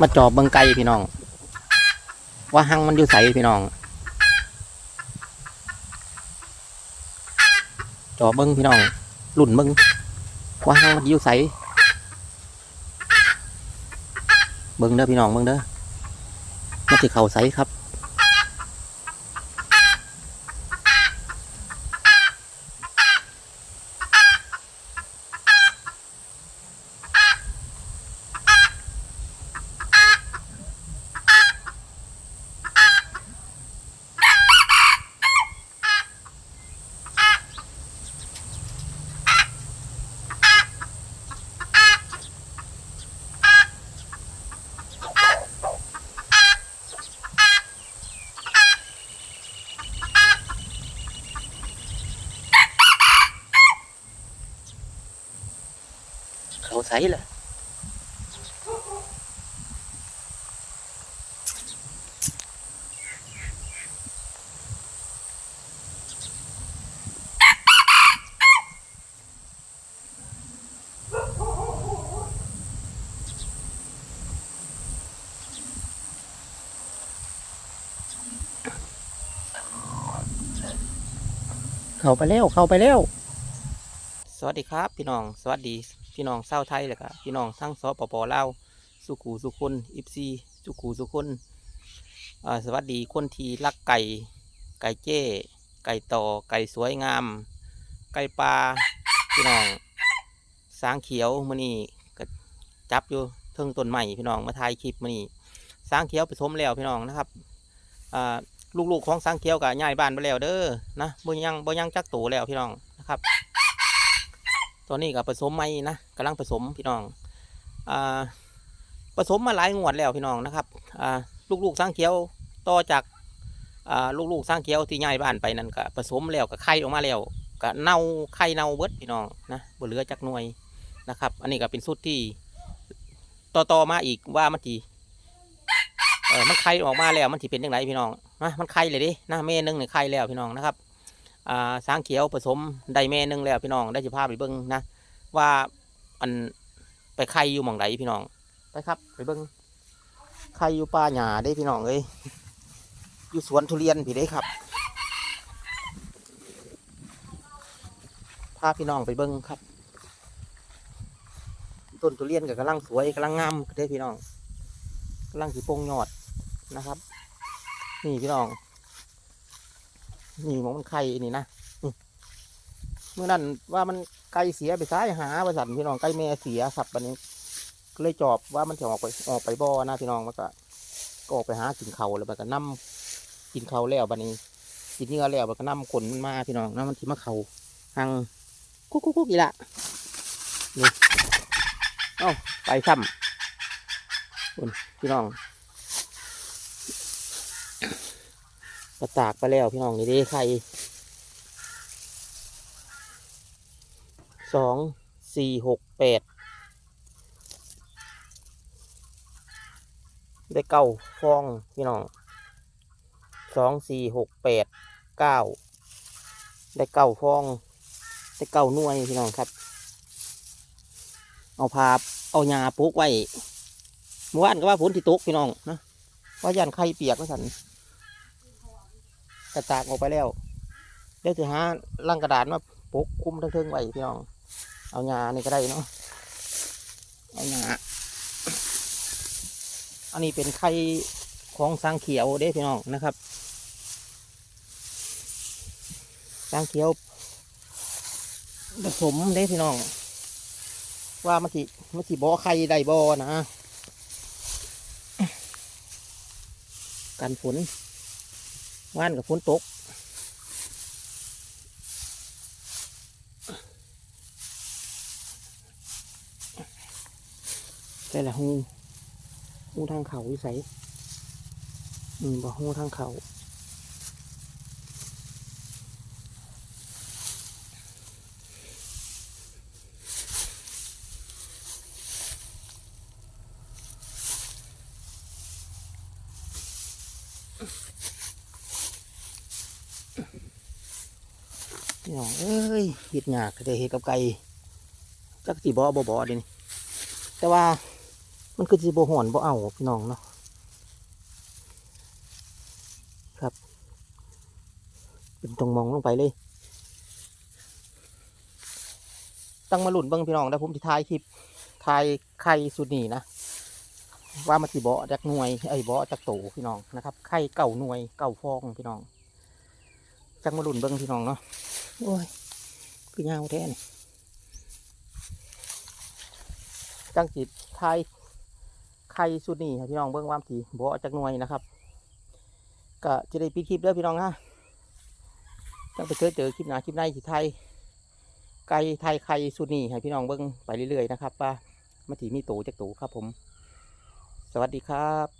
มาจอบเบิงไกลพี่น้อง ว่าหังมันอยู่ใสพี่น้อง จอบเบิงพี่น้องหลุ่นเบิงว่าหังมันอยู่ใสเบิงเด้อพี่น้องเบิงเด้อมันจะเข่าใสครับ ใสเลยเข้าไปแล้วเข้าไปแล้ว สวัสดีครับ พี่น้องสวัสดีพี่น้องเศร้าวไทยเลยครับพี่น้องทั้งสปปลาวสุขูสุคนอิฟซีสุขูสุคนสวัสดีคนที่รักไก่ไก่เจ้ไก่ต่อไก่สวยงาม ไก่ปลาพี่น้องสางเขียวมือนี่ก็จับอยู่เทิงต้นใหม่พี่น้องมาถ่ายคลิปมือนี่สางเขียวผสมแล้วพี่น้องนะครับลูกๆของสางเขียวกับยายบ้านไปแล้วเด้อนะบ่ยังบ่ยังจักโตแล้วพี่น้องนะครับ ตอนนี้ก็ผสมไม่นะกำลังผสมพี่น้องอ่าผสมมาหลายงวดแล้วพี่น้องนะครับอ่าลูกๆสร้างเขียวต่อจากอ่าลูกๆสร้างเขียวที่ย้ายบ้านไปนั่นก็ผสมแล้วก็ไข่ออกมาแล้วก็เน่าไข่เน่าเบิดพี่น้องนะบ่เหลือจากหน่วยนะครับ อันนี้ก็เป็นสุดที่ต่อต่อมาอีกว่ามันทีเออมันไข่ออกมาแล้วมันทีเป็นยังไงพี่น้องนะมันไข่เลยดินะแม่หนึงเนี่ยไข่แล้วพี่น้องนะครับ อ่าสางเขียวผสมได้แม่นึงแล้วพี่น้องได้สิภาพไปเบิ้งนะว่าอันไปไข่อยู่หม่องใดพี่น้องไปครับ ไปเบิ้งไข่อยู่ป่าหญ้าได้พี่น้องเอ้ยอยู่สวนทุเรียนพี่ได้ครับพาพี่น้องไปเบิ้งครับ ต้นทุเรียนก็กำลังสวยกำลังงามเด้พี่น้องกำลังสีโป่งยอดนะครับ นี่พี่น้อง นี่มองมันไข่นี่นะเมื่อนั้นว่ามันไก่เสียไปซ้ายหาบริษัทพี่น้องไก่แม่เสียครับวันนี้ก็เลยจอบว่ามันจะออกไปออกไปบ่อนะพี่น้องมันก็ก็ออกไปหากินเขาแล้วมันก็นํกินเขาแล้วบันนี้กินเนื้อแล้วมันก็นํขนมันมาพี่น้องนะมันที่มาเขาหังกุ๊กกุ๊กกุ๊กอีละนี่เอ้าไปซ้ำพี่น้อง กระตากไปแล้วพี่น้องนี่เด้ไข่สองสี่หกแปดได้เก้าฟองพี่น้องสองสี่หกแปดเก้าได้เก้าฟองได้เก้าหน่วยพี่น้องครับ เอาพาเอาหญ้าปลูกไว้เมื่อวานก็ว่าฝนที่ตกพี่น้องนะว่ายันไข่เปียกว่าสัน กระตากออกไปแล้วเดี๋ยวจะหาลังกระดาษมาปกคลุมทั้งเทิงไว้พี่น้อง เอาหญ้านี่ก็ได้เนาะเอาหญ้าอันนี้เป็นไข่ของสางเขียวเด้พี่น้องนะครับสางเขียวผสมเด้พี่น้อง ว่ามันสิมันสิบ่อไข่ได้บ่นะ กันฝน ว่านกับฝนตกแต่ละหูหูทางเขาวิสัยอืมบ่หูทางเขาอ พี่น้องเอ้ยเห็ดหยากก็ได้เห็ดกับไก่จักสีบ่บ่บ่เดี๋ยวนี้แต่ว่ามันคือสิบ่หอนบ่เอาพี่น้องเนาะครับ เป็นตรงมองลงไปเลย ตั้งมาหลุนเบิ้งพี่น้องแล้วผมจะถ่ายคลิปถ่ายไข่สุดนี่นะว่ามันสิเบาะจากหน่วยไอ้ยบาะจากโตพี่น้องนะครับไข่เก่าหน่วยเก่าฟองพี่น้อง จังมาหลุนเบิ้งพี่น้องเนาะโอ้ยคือยาวแท้นี่จังจิตไทยไข่สุดนี่ให้พี่น้องเบิ้งว่ามันสิเบาะจากหน่วยนะครับก็จะได้ปิดคลิปเด้อพี่น้องฮะจังไปเจอเจอคลิปหน้าคลิปในสิไทยไก่ไทยไข่สุดนี่ให้พี่น้องเบิ้งไปเรื่อยๆนะครับว่ามันถีมีโตจากโตครับผม สวัสดีครับ